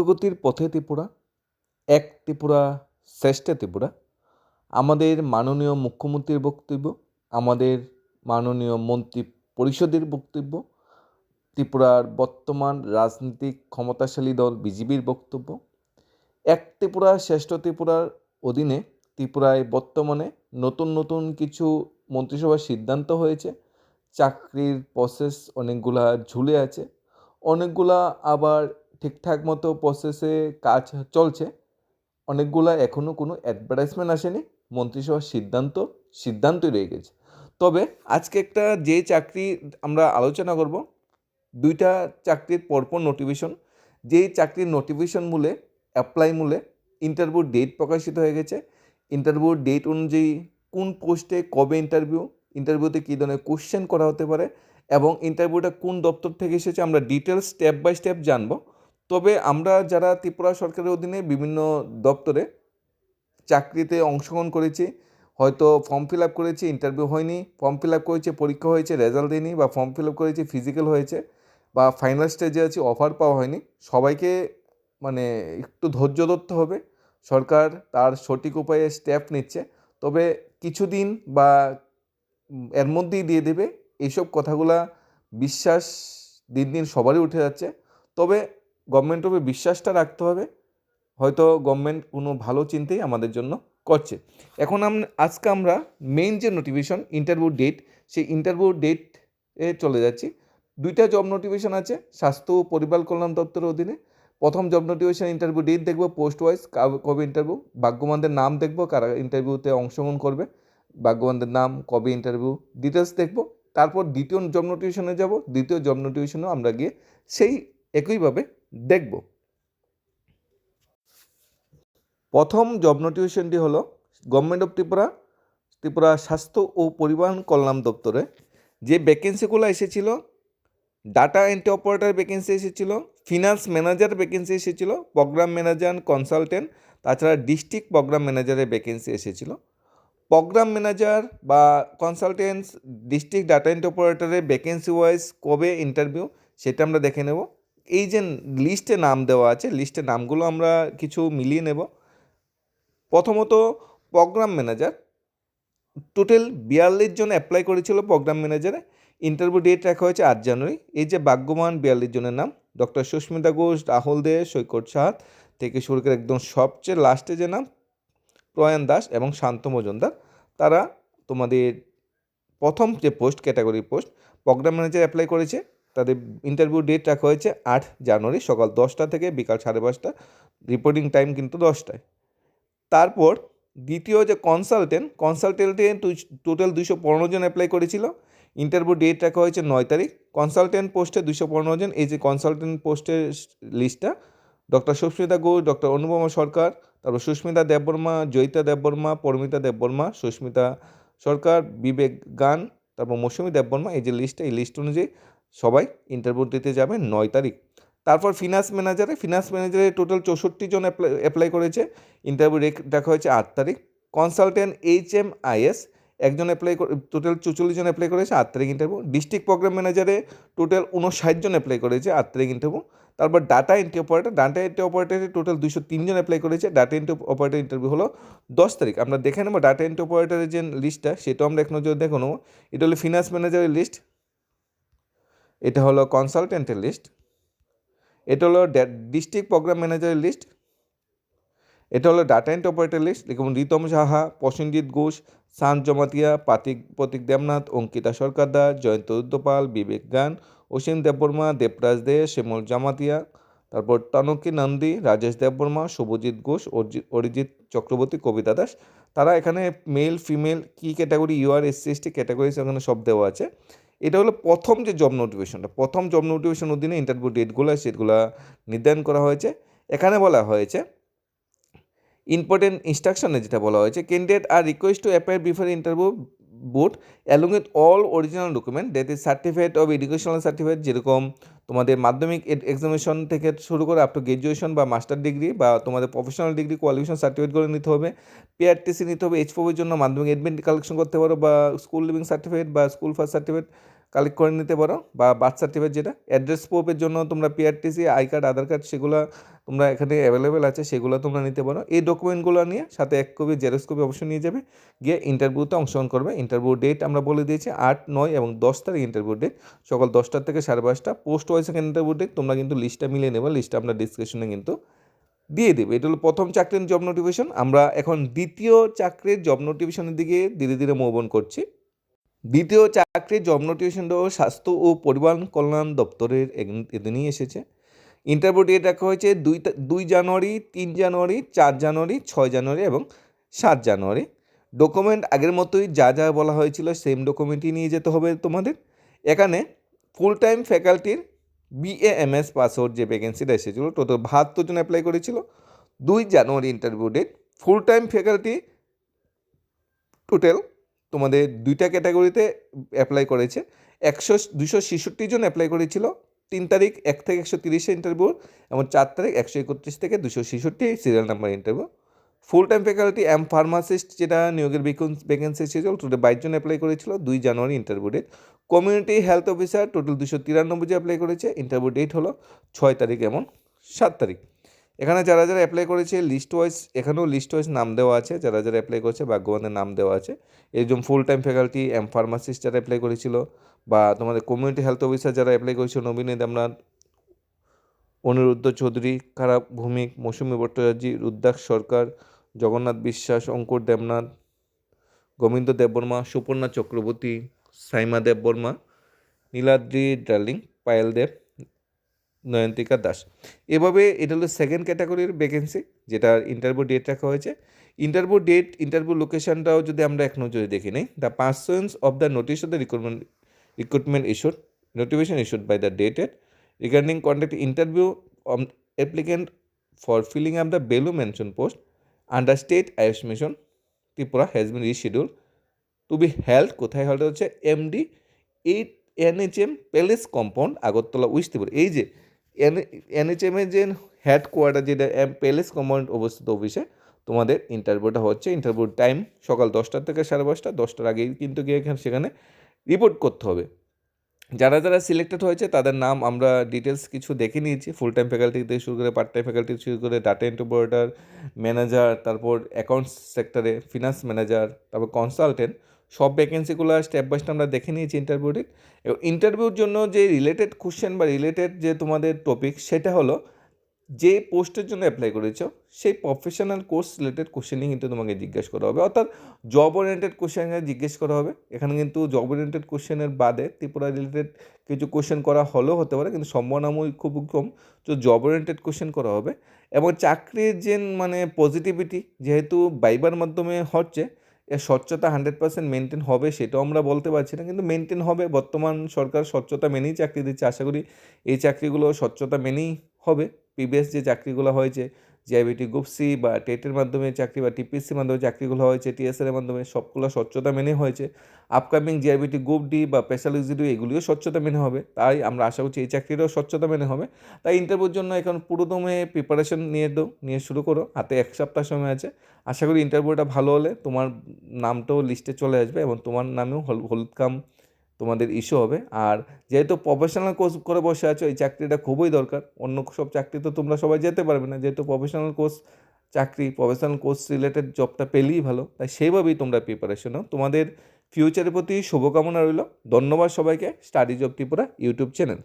প্রগতির পথে ত্রিপুরা, এক ত্রিপুরা, শ্রেষ্ঠ ত্রিপুরা। আমাদের মাননীয় মুখ্যমন্ত্রীর বক্তব্য, আমাদের মাননীয় মন্ত্রী পরিষদের বক্তব্য, ত্রিপুরার বর্তমান রাজনৈতিক ক্ষমতাশালী দল বিজেপির বক্তব্য। এক ত্রিপুরা, শ্রেষ্ঠ ত্রিপুরার অধীনে ত্রিপুরায় বর্তমানে নতুন নতুন কিছু মন্ত্রিসভার সিদ্ধান্ত হয়েছে। চাকরির প্রসেস অনেকগুলা ঝুলে আছে। অনেকগুলা আবার ঠিকঠাক মতো প্রসেসে কাজ চলছে। অনেকগুলা এখনও কোনো অ্যাডভার্টাইজমেন্ট আসেনি। মন্ত্রিসভার সিদ্ধান্ত, সিদ্ধান্তই রয়ে গেছে। তবে আজকে একটা যে চাকরি আমরা আলোচনা করব, দুইটা চাকরির পরপর নোটিফিকেশন যেই চাকরির নোটিফিকেশন মূলে অ্যাপ্লাই মূলে ইন্টারভিউ ডেট প্রকাশিত হয়ে গেছে। ইন্টারভিউ ডেট অনুযায়ী কোন পোস্টে কবে ইন্টারভিউ ইন্টারভিউতে কী ধরনের কোশ্চেন করা হতে পারে এবং ইন্টারভিউটা কোন দপ্তর থেকে এসেছে আমরা ডিটেলস স্টেপ বাই স্টেপ জানব। তবে আমরা যারা ত্রিপুরা সরকারের অধীনে বিভিন্ন দপ্তরে চাকরিতে অংশগ্রহণ করেছি, হয়তো ফর্ম ফিল আপ করেছি ইন্টারভিউ হয়নি ফর্ম ফিল আপ করেছে, পরীক্ষা হয়েছে রেজাল্ট দেয়নি বা ফর্ম ফিল আপ করেছি ফিজিক্যাল হয়েছে বা ফাইনাল স্টেজে আছে অফার পাওয়া হয়নি, সবাইকে মানে একটু ধৈর্য ধরতে হবে। সরকার তার সঠিক উপায়ে স্টেপ নিচ্ছে। তবে কিছুদিন বা এর মধ্যেই দিয়ে দেবে এইসব কথাগুলা বিশ্বাস দিন দিন সবারই উঠে যাচ্ছে। তবে গভর্নমেন্টের উপরে বিশ্বাসটা রাখতে হবে। হয়তো গভর্নমেন্ট কোনো ভালো চিন্তাই আমাদের জন্য করছে। এখন আম, আজকে আমরা মেইন যে নোটিফিকেশন ইন্টারভিউ ডেট সেই ইন্টারভিউ ডেট এ চলে যাচ্ছি। দুইটা জব নোটিফিকেশন আছে, স্বাস্থ্য ও পরিবার কল্যাণ দপ্তরের অধীনে। প্রথম জব নোটিফিকেশন ইন্টারভিউ ডেট দেখব পোস্ট ওয়াইজ কবে ইন্টারভিউ ভাগ্যবানদের নাম দেখব, কারা ইন্টারভিউতে অংশগ্রহণ করবে, ভাগ্যবানদের নাম, কবে ইন্টারভিউ ডিটেলস দেখব। তারপর দ্বিতীয় জব নোটিফিকেশনে যাব, দ্বিতীয় জব নোটিফিকেশনেও আমরা গিয়ে সেই একইভাবে দেখব। প্রথম জব নোটিফিকেশনটি হলো গভর্নমেন্ট অফ ত্রিপুরা ত্রিপুরা স্বাস্থ্য ও পরিবহন কল্যাণ দপ্তরে। যে ভ্যাকেন্সিগুলো এসেছিল ডাটা এন্ট্রি অপারেটার ভ্যাকেন্সি এসেছিল ফিনান্স ম্যানেজার ভ্যাকেন্সি এসেছিল প্রোগ্রাম ম্যানেজার কনসালটেন্ট তাছাড়া ডিস্ট্রিক্ট প্রোগ্রাম ম্যানেজারের ভ্যাকেন্সি এসেছিল। প্রোগ্রাম ম্যানেজার বা কনসালটেন্টস ডিস্ট্রিক্ট ডাটা এন্ট্রি অপারেটারের ভ্যাকেন্সি ওয়াইজ কবে ইন্টারভিউ সেটা আমরা দেখে নেব। এই যে লিস্টে নাম দেওয়া আছে, লিস্টে নামগুলো আমরা কিছু মিলিয়ে নেব। প্রথমত প্রোগ্রাম ম্যানেজার টোটাল বিয়াল্লিশ জন অ্যাপ্লাই করেছিল প্রোগ্রাম ম্যানেজারে ইন্টারভিউ ডেট রাখা হয়েছে আট জানুয়ারি। এই যে ভাগ্যবান বিয়াল্লিশ জনের নাম ডক্টর সুস্মিতা ঘোষ, রাহুল দে, সৈকত সাহাত থেকে শুরু করে একদম সবচেয়ে লাস্টে যে নাম প্রয়ান দাস এবং শান্ত মজুমদার, তারা তোমাদের প্রথম যে post category post program manager apply করেছে। তাদের ইন্টারভিউ ডেট রাখা হয়েছে আট জানুয়ারি সকাল দশটা থেকে বিকাল সাড়ে পাঁচটা। রিপোর্টিং টাইম কিন্তু দশটায়। তারপর দ্বিতীয় যে কনসালটেন্ট কনসালটেন্টে টোটাল দুশো পনেরো জন অ্যাপ্লাই করেছিল। ইন্টারভিউ ডেট রাখা হয়েছে নয় তারিখ। কনসালটেন্ট পোস্টে দুশো পনেরো জন। এই যে কনসালটেন্ট পোস্টের লিস্টটা ডক্টর সুস্মিতা ঘোষ ডক্টর অনুপমা সরকার, তারপর সুস্মিতা দেববর্মা, জয়িতা দেববর্মা, পরমিতা দেববর্মা, সুস্মিতা সরকার, বিবেক গান, তারপর মৌসুমী দেববর্মা। এই যে লিস্টটা এই লিস্ট অনুযায়ী সবাই ইন্টারভিউ দিতে যাবে নয় তারিখ। তারপর ফিনান্স ম্যানেজারে ফিনান্স ম্যানেজারে টোটাল চৌষট্টি জন অ্যাপ্লাই করেছে। ইন্টারভিউ দেখা হয়েছে আট তারিখ। কনসালটেন্ট এইচ এম আইএস একজন অ্যাপ্লাই টোটাল চুচল্লিশ জন অ্যাপ্লাই করেছে, আট তারিখ ইন্টারভিউ ডিস্ট্রিক্ট প্রোগ্রাম ম্যানেজারে টোটাল উনষাট জন অ্যাপ্লাই করেছে, আট তারিখ ইন্টারভিউ তারপর data entry operator data entry অপারেটারে total দুশো তিনজন অ্যাপ্লাই করেছে। ডাটা এন্ট্রি অপারেটার ইন্টারভিউ হলো দশ তারিখ। আমরা দেখে নেব ডাটা এন্ট্রি অপারেটারের যে লিস্টটা সেটাও আমরা এক নজর দেখে নেব। এটা হলো ফিনান্স ম্যানেজারের লিস্ট এটা হলো কনসালটেন্টের লিস্ট এটা হলো ডিস্ট্রিক্ট প্রোগ্রাম ম্যানেজারের লিস্ট এটা হলো ডাটা এন্ট্রি অপারেটর লিস্ট যেমন রিতম সাহা, প্রসেনজিৎ ঘোষ শান্ত জমাতিয়া, পাতিক, প্রতীক দেবনাথ, অঙ্কিতা সরকার দাস জয়ন্ত রুদ্রপাল বিবেক গান, অসীম দেববর্মা, দেবরাজ দে, শ্যামল জামাতিয়া, তারপর তনকি নন্দী, রাজেশ দেববর্মা, শুভজিৎ ঘোষ অরিজিৎ চক্রবর্তী, কবিতা দাস, তারা এখানে মেল ফিমেল কী category UR SC ST category সেখানে সব দেওয়া আছে। এটা হলো প্রথম যে জব নোটিফিকেশনটা প্রথম জব নোটিফিকেশন অধীনে ইন্টারভিউ ডেটগুলো সেগুলো নির্ধারণ করা হয়েছে। এখানে বলা হয়েছে ইম্পর্টেন্ট ইনস্ট্রাকশনে যেটা বলা হয়েছে candidate are request to appear before interview board along with all original document that is certificate of educational certificate যেরকম তোমাদের মাধ্যমিক এক্সামিনেশন থেকে শুরু করে আপ টু গ্রাজুয়েশন বা মাস্টার ডিগ্রি বা তোমাদের প্রফেশনাল ডিগ্রি কোয়ালিফিকেশন সার্টিফিকেটগুলো নিতে হবে পিআরটিসি নিতে হবে এইচ জন্য মাধ্যমিক এডমিট কালেকশন করতে পারো বা স্কুল লিভিং সার্টিফিকেট বা স্কুল ফার্স্ট সার্টিফিকেট কালেক্ট করে নিতে পারো বা বার্থ সার্টিফিকেট যেটা অ্যাড্রেস প্রুফের জন্য তোমরা PRTC I card Aadhaar card সেগুলো তোমরা এখানে অ্যাভেলেবেল আছে, সেগুলো তোমরা নিতে পারো। এই ডকুমেন্টগুলো নিয়ে সাথে এক কপি জেরক্স কপি অবশ্যই নিয়ে যাবে, গিয়ে ইন্টারভিউতে অংশগ্রহণ করবে। ইন্টারভিউ ডেট আমরা বলে দিয়েছি আট, নয় এবং দশ তারিখ ইন্টারভিউ ডেট সকাল দশটার থেকে সাড়ে পাঁচটা। পোস্ট ওয়াইজ ইন্টারভিউ ডেট তোমরা কিন্তু লিস্টটা মিলিয়ে নেবে লিস্টটা আমরা ডিসক্রিপশনে কিন্তু দিয়ে দেবে। এটা হলো প্রথম চাকরির জব নোটিফিকেশন আমরা এখন দ্বিতীয় চাকরির জব নোটিফিকেশনের দিকে ধীরে ধীরে মুভ অন করছি। দ্বিতীয় চাকরির জব নোটিফিকেশনটা স্বাস্থ্য ও পরিবার কল্যাণ দপ্তরের এদিনই এসেছে। ইন্টারভিউ ডেট রাখা হয়েছে দুই দুই জানুয়ারি, তিন জানুয়ারি, চার জানুয়ারি, ছয় জানুয়ারি এবং সাত জানুয়ারি। ডকুমেন্ট আগের মতোই যা যা বলা হয়েছিল সেম ডকুমেন্টই নিয়ে যেতে হবে তোমাদের। এখানে ফুল টাইম ফ্যাকাল্টির বিএএমএস পাসওয়ার্ড যে ভ্যাকেন্সিটা এসেছিল টোটাল বাহাত্তর জন অ্যাপ্লাই করেছিল। দুই January interview date full time faculty total তোমাদের দুইটা ক্যাটাগরিতে অ্যাপ্লাই করেছে। একশো দুশো ছেষট্টি জন অ্যাপ্লাই করেছিল। তিন তারিখ, এক থেকে একশো তিরিশে ইন্টারভিউ এবং চার তারিখ, একশো একত্রিশ থেকে দুশো ছেষট্টি serial number interview full time faculty M pharmacist যেটা নিয়োগের ভ্যাকেন্সি এসেছিল টোটাল বাইশ জন অ্যাপ্লাই করেছিল, দুই January interview date community health officer total দুশো তিরানব্বই জন অ্যাপ্লাই করেছে ইন্টারভিউ ডেট হলো ছয় তারিখ এবং সাত তারিখ। এখানে যারা যারা অ্যাপ্লাই করেছে লিস্ট ওয়াইজ এখানেও লিস্ট ওয়াইজ নাম দেওয়া আছে। যারা যারা অ্যাপ্লাই করেছে, ভাগ্যবানের নাম দেওয়া আছে। যেমন full time faculty M pharmacist যারা অ্যাপ্লাই করেছিল, বা তোমাদের কমিউনিটি হেলথ অফিসার যারা অ্যাপ্লাই করেছিল, নবীন দেবনাথ, অনিরুদ্ধ চৌধুরী খারাপ ভৌমিক, মৌসুমী ভট্টাচার্য, রুদ্রাক্ষ সরকার, জগন্নাথ বিশ্বাস, অঙ্কুর দেবনাথ, গোবিন্দ দেববর্মা সুপর্ণা চক্রবর্তী, সাইমা দেববর্মা নীলাদ্রি ডার্লিং, পায়েল দেব নয়ন্তিকা দাস। এভাবে এটা হলো সেকেন্ড ক্যাটাগরির ভ্যাকেন্সি যেটা ইন্টারভিউ ডেট রাখা হয়েছে। ইন্টারভিউ ডেট ইন্টারভিউ লোকেশনটাও যদি আমরা এক নজরে দেখে নিই the persons of the notice of the recruitment recruitment issued notification issued by the dated regarding conduct interview applicant for filling up the below mention post under state IS mission Tripura has been reschedule to be held কোথায় held হচ্ছে? MD eight NHM palace compound Agartala west Tripura এই যে এনএচএমের যে head quarter যেটা, M palace compound অবস্থিত অফিসে তোমাদের ইন্টারভিউটা হচ্ছে ইন্টারভিউ টাইম সকাল দশটা থেকে সাড়ে পাঁচটা, দশটার আগেই কিন্তু গিয়ে এখানে, সেখানে রিপোর্ট করতে হবে। যারা যারা সিলেক্টেড হয়েছে, তাদের নাম আমরা ডিটেলস কিছু দেখে নিয়েছি ফুল টাইম ফ্যাকাল্টি থেকে শুরু করে পার্ট টাইম ফ্যাকাল্টি শুরু করে ডাটা এন্টারপ্রেটার ম্যানেজার তারপর অ্যাকাউন্টস সেক্টরে ফিনান্স ম্যানেজার তারপর কনসালটেন্ট সব ভ্যাকেন্সিগুলো স্টেপ বাই স্টেপ আমরা দেখে নিয়েছি ইন্টারভিউ ডেট এবং ইন্টারভিউর জন্য যে রিলেটেড কোশ্চেন বা রিলেটেড যে তোমাদের টপিক সেটা হলো, যে পোস্টের জন্য অ্যাপ্লাই করেছ, সেই প্রফেশনাল কোর্স রিলেটেড কোশ্চেনই কিন্তু তোমাকে জিজ্ঞেস করা হবে। অর্থাৎ জব ওরিয়েন্টেড কোশ্চেন জিজ্ঞেস করা হবে। এখানে কিন্তু জব ওরিয়েন্টেড কোশ্চেনের বাদে ত্রিপুরা রিলেটেড কিছু কোশ্চেন করা হলেও হতে পারে, কিন্তু সম্ভাবনাময় খুব কম। তো জব ওরিয়েন্টেড কোশ্চেন করা হবে। এবং চাকরির যে মানে পজিটিভিটি যেহেতু বাইবার মাধ্যমে হচ্ছে এর স্বচ্ছতা হান্ড্রেড পার্সেন্ট মেনটেন হবে সেটাও আমরা বলতে পারছি না, কিন্তু মেনটেন হবে। বর্তমান সরকার স্বচ্ছতা মেনেই চাকরি দিচ্ছে। আশা করি এই চাকরিগুলো স্বচ্ছতা মেনেই হবে। প্রিভিয়াস যে চাকরিগুলো হয়েছে জিআইবিটি গ্রুপ সি বা টেটের মাধ্যমে চাকরি বা টিপিএসসির মাধ্যমে চাকরিগুলো হয়েছে টিএসএর মাধ্যমে সবগুলো স্বচ্ছতা মেনে হয়েছে। আপকামিং জিআইবিটি গ্রুপ ডি বা স্পেশাল এক্সিকিউটিভ এগুলিও স্বচ্ছতা মেনে হবে, তাই আমরা আশা করছি এই চাকরিটাও স্বচ্ছতা মেনে হবে। তাই ইন্টারভিউর জন্য এখন পুরোদমে প্রিপারেশন নিয়ে দাও, নিয়ে শুরু করো, হাতে এক সপ্তাহ সময় আছে। আশা করি ইন্টারভিউটা ভালো হলে তোমার নামটাও লিস্টে চলে আসবে এবং তোমার নামেও হল, হলুদ কাম তোমাদের ইস্যু হবে। আর যেহেতু প্রফেশনাল কোর্স করে বসে আছো, এই চাকরিটা খুবই দরকার। অন্য সব চাকরি তো তোমরা সবাই যেতে পারবে না। যেহেতু প্রফেশনাল কোর্স চাকরি প্রফেশনাল কোর্স রিলেটেড জবটা পেলেই ভালো। তাই সেইভাবেই তোমরা প্রিপারেশন নাও। তোমাদের ফিউচারের প্রতি শুভকামনা রইল। ধন্যবাদ সবাইকে। Study job Tripura YouTube channel